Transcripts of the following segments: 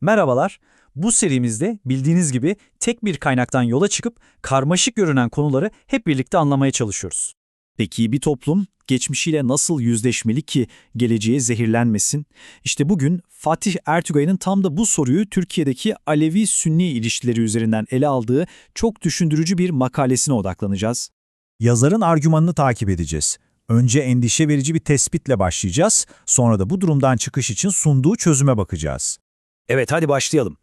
Merhabalar. Bu serimizde bildiğiniz gibi tek bir kaynaktan yola çıkıp karmaşık görünen konuları hep birlikte anlamaya çalışıyoruz. Peki bir toplum geçmişiyle nasıl yüzleşmeli ki geleceğe zehirlenmesin? İşte bugün Fatih Ertugay'ın tam da bu soruyu Türkiye'deki Alevi-Sünni ilişkileri üzerinden ele aldığı çok düşündürücü bir makalesine odaklanacağız. Yazarın argümanını takip edeceğiz. Önce endişe verici bir tespitle başlayacağız, sonra da bu durumdan çıkış için sunduğu çözüme bakacağız. Evet hadi başlayalım.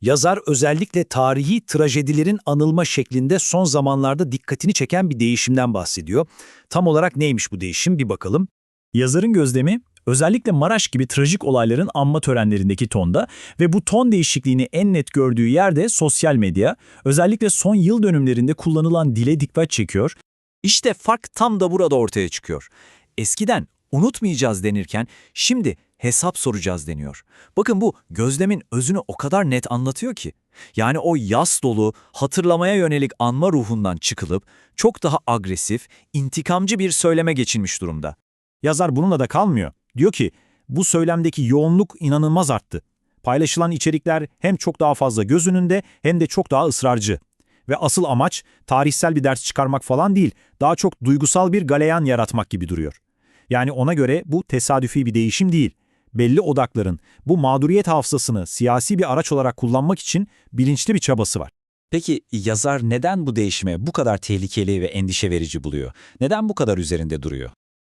Yazar özellikle tarihi trajedilerin anılma şeklinde son zamanlarda dikkatini çeken bir değişimden bahsediyor. Tam olarak neymiş bu değişim bir bakalım. Yazarın gözlemi özellikle Maraş gibi trajik olayların anma törenlerindeki tonda ve bu ton değişikliğini en net gördüğü yerde sosyal medya, özellikle son yıl dönümlerinde kullanılan dile dikkat çekiyor. İşte fark tam da burada ortaya çıkıyor. Eskiden unutmayacağız denirken şimdi hesap soracağız deniyor. Bakın bu gözlemin özünü o kadar net anlatıyor ki. Yani o yas dolu, hatırlamaya yönelik anma ruhundan çıkılıp çok daha agresif, intikamcı bir söyleme geçilmiş durumda. Yazar bununla da kalmıyor. Diyor ki, bu söylemdeki yoğunluk inanılmaz arttı. Paylaşılan içerikler hem çok daha fazla göz önünde hem de çok daha ısrarcı. Ve asıl amaç tarihsel bir ders çıkarmak falan değil, daha çok duygusal bir galeyan yaratmak gibi duruyor. Yani ona göre bu tesadüfi bir değişim değil. Belli odakların bu mağduriyet hafızasını siyasi bir araç olarak kullanmak için bilinçli bir çabası var. Peki yazar neden bu değişime bu kadar tehlikeli ve endişe verici buluyor? Neden bu kadar üzerinde duruyor?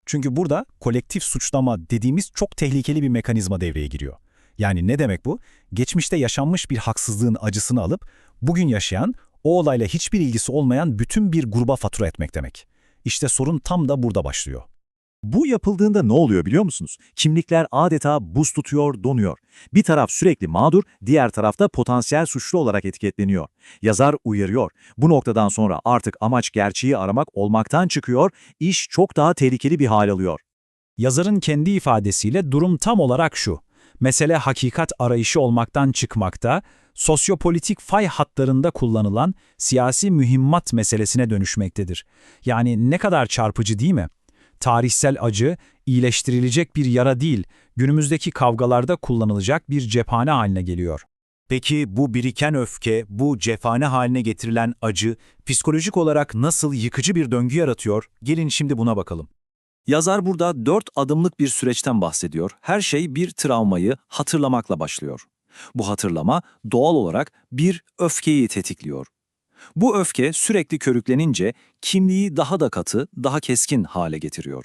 Çünkü burada kolektif suçlama dediğimiz çok tehlikeli bir mekanizma devreye giriyor. Yani ne demek bu? Geçmişte yaşanmış bir haksızlığın acısını alıp bugün yaşayan, o olayla hiçbir ilgisi olmayan bütün bir gruba fatura etmek demek. İşte sorun tam da burada başlıyor. Bu yapıldığında ne oluyor biliyor musunuz? Kimlikler adeta buz tutuyor, donuyor. Bir taraf sürekli mağdur, diğer tarafta potansiyel suçlu olarak etiketleniyor. Yazar uyarıyor. Bu noktadan sonra artık amaç gerçeği aramak olmaktan çıkıyor, iş çok daha tehlikeli bir hal alıyor. Yazarın kendi ifadesiyle durum tam olarak şu. Mesele hakikat arayışı olmaktan çıkmakta, sosyopolitik fay hatlarında kullanılan siyasi mühimmat meselesine dönüşmektedir. Yani ne kadar çarpıcı değil mi? Tarihsel acı, iyileştirilecek bir yara değil, günümüzdeki kavgalarda kullanılacak bir cephane haline geliyor. Peki bu biriken öfke, bu cefane haline getirilen acı, psikolojik olarak nasıl yıkıcı bir döngü yaratıyor? Gelin şimdi buna bakalım. Yazar burada dört adımlık bir süreçten bahsediyor. Her şey bir travmayı hatırlamakla başlıyor. Bu hatırlama doğal olarak bir öfkeyi tetikliyor. Bu öfke sürekli körüklenince kimliği daha da katı, daha keskin hale getiriyor.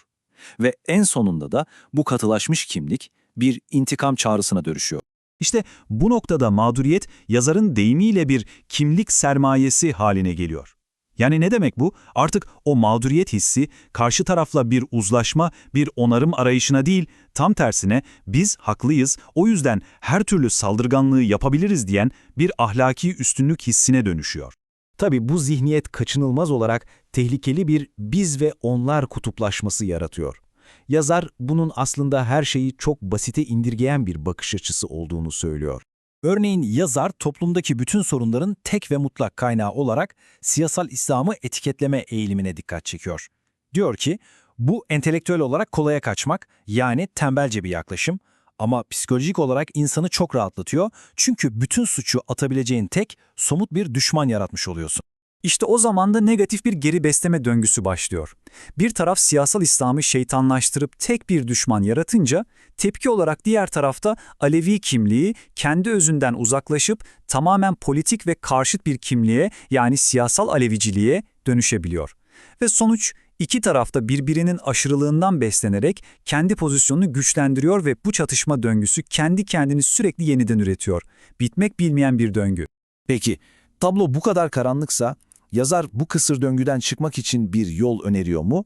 Ve en sonunda da bu katılaşmış kimlik bir intikam çağrısına dönüşüyor. İşte bu noktada mağduriyet yazarın deyimiyle bir kimlik sermayesi haline geliyor. Yani ne demek bu? Artık o mağduriyet hissi karşı tarafla bir uzlaşma, bir onarım arayışına değil, tam tersine biz haklıyız, o yüzden her türlü saldırganlığı yapabiliriz diyen bir ahlaki üstünlük hissine dönüşüyor. Tabi bu zihniyet kaçınılmaz olarak tehlikeli bir biz ve onlar kutuplaşması yaratıyor. Yazar bunun aslında her şeyi çok basite indirgeyen bir bakış açısı olduğunu söylüyor. Örneğin yazar toplumdaki bütün sorunların tek ve mutlak kaynağı olarak siyasal İslam'ı etiketleme eğilimine dikkat çekiyor. Diyor ki, bu entelektüel olarak kolaya kaçmak, yani tembelce bir yaklaşım ama psikolojik olarak insanı çok rahatlatıyor çünkü bütün suçu atabileceğin tek, somut bir düşman yaratmış oluyorsun. İşte o zaman da negatif bir geri besleme döngüsü başlıyor. Bir taraf siyasal İslam'ı şeytanlaştırıp tek bir düşman yaratınca, tepki olarak diğer tarafta Alevi kimliği kendi özünden uzaklaşıp tamamen politik ve karşıt bir kimliğe yani siyasal Aleviciliğe dönüşebiliyor. Ve sonuç iki tarafta birbirinin aşırılığından beslenerek kendi pozisyonunu güçlendiriyor ve bu çatışma döngüsü kendi kendini sürekli yeniden üretiyor. Bitmek bilmeyen bir döngü. Peki, tablo bu kadar karanlıksa, yazar bu kısır döngüden çıkmak için bir yol öneriyor mu?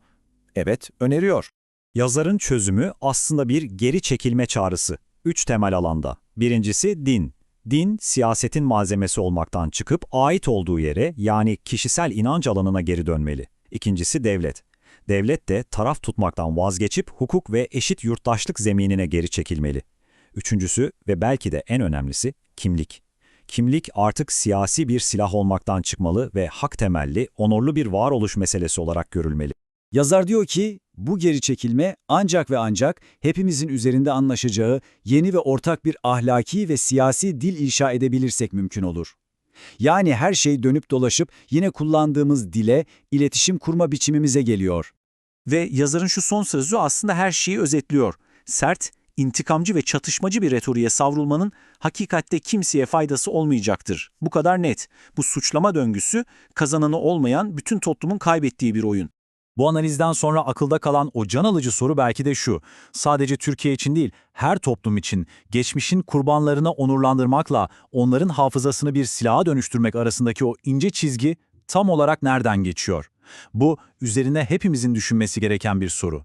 Evet, öneriyor. Yazarın çözümü aslında bir geri çekilme çağrısı. Üç temel alanda. Birincisi din. Din, siyasetin malzemesi olmaktan çıkıp ait olduğu yere yani kişisel inanç alanına geri dönmeli. İkincisi devlet. Devlet de taraf tutmaktan vazgeçip hukuk ve eşit yurttaşlık zeminine geri çekilmeli. Üçüncüsü ve belki de en önemlisi kimlik. Kimlik artık siyasi bir silah olmaktan çıkmalı ve hak temelli, onurlu bir varoluş meselesi olarak görülmeli. Yazar diyor ki, Bu geri çekilme ancak ve ancak hepimizin üzerinde anlaşacağı yeni ve ortak bir ahlaki ve siyasi dil inşa edebilirsek mümkün olur. Yani her şey dönüp dolaşıp yine kullandığımız dile, iletişim kurma biçimimize geliyor. Ve yazarın şu son sözü aslında her şeyi özetliyor. Sert, intikamcı ve çatışmacı bir retoriğe savrulmanın hakikatte kimseye faydası olmayacaktır. Bu kadar net. Bu suçlama döngüsü kazananı olmayan bütün toplumun kaybettiği bir oyun. Bu analizden sonra akılda kalan o can alıcı soru belki de şu. Sadece Türkiye için değil, her toplum için geçmişin kurbanlarını onurlandırmakla onların hafızasını bir silaha dönüştürmek arasındaki o ince çizgi tam olarak nereden geçiyor? Bu üzerine hepimizin düşünmesi gereken bir soru.